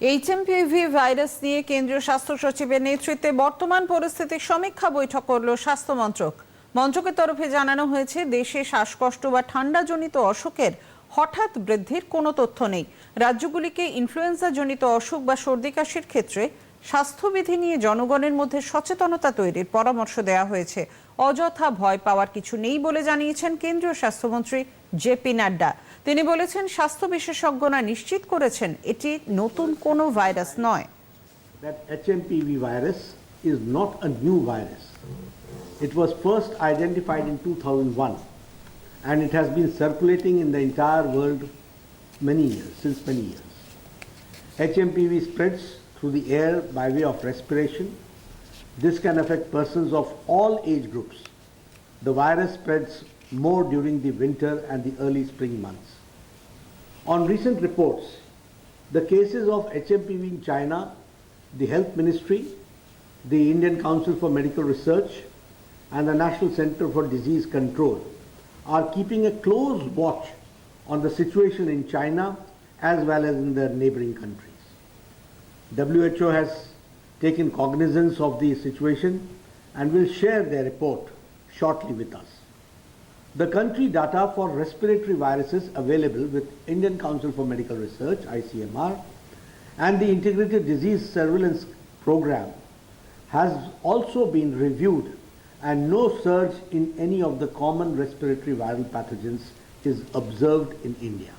HMPV virus নিয়ে কেন্দ্রীয় স্বাস্থ্য সচিবের নেতৃত্বে বর্তমান পরিস্থিতির সমীক্ষা বৈঠক করল স্বাস্থ্য মন্ত্রক। মন্ত্রকের তরফে জানানো হয়েছে, দেশে শ্বাসকষ্ট বা ঠান্ডাজনিত অসুখের হঠাৎ বৃদ্ধির কোনো তথ্য নেই। রাজ্যগুলিকে ইনফ্লুয়েঞ্জাজনিত অসুখ বা সর্দি কাশির ক্ষেত্রে স্বাস্থ্যবিধি নিয়ে জনগণের মধ্যে সচেতনতা তৈরির পরামর্শ দেওয়া হয়েছে অযথা ভয় পাওয়ার কিছু নেই বলে জানিয়েছেন কেন্দ্রীয় স্বাস্থ্যমন্ত্রী জেপি নাড্ডা তিনি বলেছেন স্বাস্থ্য বিশেষজ্ঞরা নিশ্চিত করেছেন এটি নতুন কোনো ভাইরাস নয় that HMPV virus is not a new virus. It was first identified in 2001 and it has been circulating in the entire world many years, since many years. HMPV spreads through the air by way of respiration. This can affect persons of all age groups. The virus spreads more during the winter and the early spring months. On recent reports, the cases of HMPV in China, the Health Ministry, the Indian Council for Medical Research, and the National Center for Disease Control are keeping a close watch on the situation in China as well as in the neighboring countries. WHO has taken cognizance of the situation and will share their report shortly with us. The country data for respiratory viruses available with Indian Council for Medical Research, ICMR, and the Integrated Disease Surveillance Program has also been reviewed and no surge in any of the common respiratory viral pathogens is observed in India.